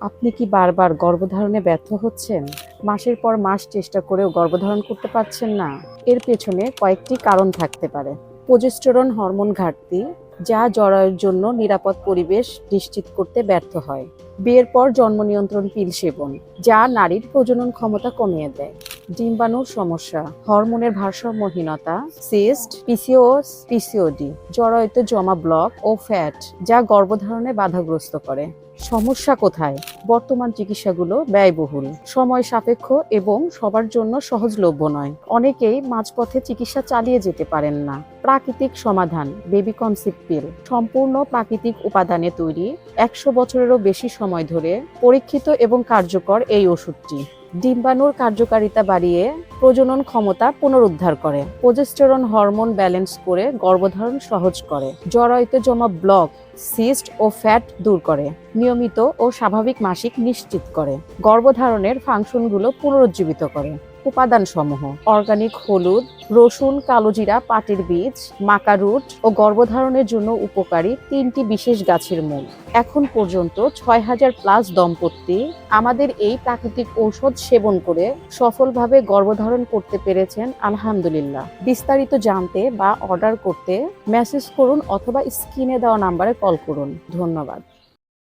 আপনি কি বারবার গর্ভধারণে ব্যর্থ হচ্ছেন? মাসের পর মাস চেষ্টা করেও গর্ভধারণ করতে পারছেন না। এর পেছনে কয়েকটি কারণ থাকতে পারে। প্রজেস্টোরন হরমোন ঘাটতি, যা জড়ায়ের জন্য নিরাপদ পরিবেশ নিশ্চিত করতে ব্যর্থ হয়। বিয়ের পর জন্ম নিয়ন্ত্রণ পিল সেবন, যা নারীর প্রজনন ক্ষমতা কমিয়ে দেয়। ডিম্বাণুর সমস্যা, হরমোনের ভারসাম্যহীনতা, সিস্ট পিসিওস পিসিওডি, জরায়ুতে জমা ব্লক ও ফ্যাট, যা গর্ভধারণে বাধাগ্রস্ত করে। সমস্যা কোথায়? বর্তমান চিকিৎসাগুলো ব্যয়বহুল, সময় সাপেক্ষ এবং সবার জন্য সহজলভ্য নয়। অনেকেই মাঝপথে চিকিৎসা চালিয়ে যেতে পারেন না। প্রাকৃতিক সমাধান, বেবি কনসেপ্ট পিল, সম্পূর্ণ প্রাকৃতিক উপাদানে তৈরি, একশো বছরেরও বেশি সময় ধরে পরীক্ষিত এবং কার্যকর এই ওষুধটি। ডিম্বাণুর কার্যকারিতা বাড়িয়ে প্রজনন ক্ষমতা পুনরুদ্ধার করে। প্রজেস্টেরন হরমোন ব্যালেন্স করে গর্ভধারণ সহজ করে। জরায়ুতে জমা ব্লক, সিস্ট ও ফ্যাট দূর করে। নিয়মিত ও স্বাভাবিক মাসিক নিশ্চিত করে। গর্ভধারণের ফাংশনগুলো পুনরুজ্জীবিত করে। উপাদান সমূহ অর্গানিক হলুদ, রসুন, কালোজিরা, পাটের বীজ, মাকা রুট ও গর্ভধারণের জন্য উপকারী তিনটি বিশেষ গাছের মূল। এখন পর্যন্ত ছয় হাজার প্লাস দম্পতি আমাদের এই প্রাকৃতিক ঔষধ সেবন করে সফলভাবে গর্ভধারণ করতে পেরেছেন, আলহামদুলিল্লাহ। বিস্তারিত জানতে বা অর্ডার করতে মেসেজ করুন অথবা স্ক্রিনে দেওয়া নাম্বারে কল করুন। ধন্যবাদ।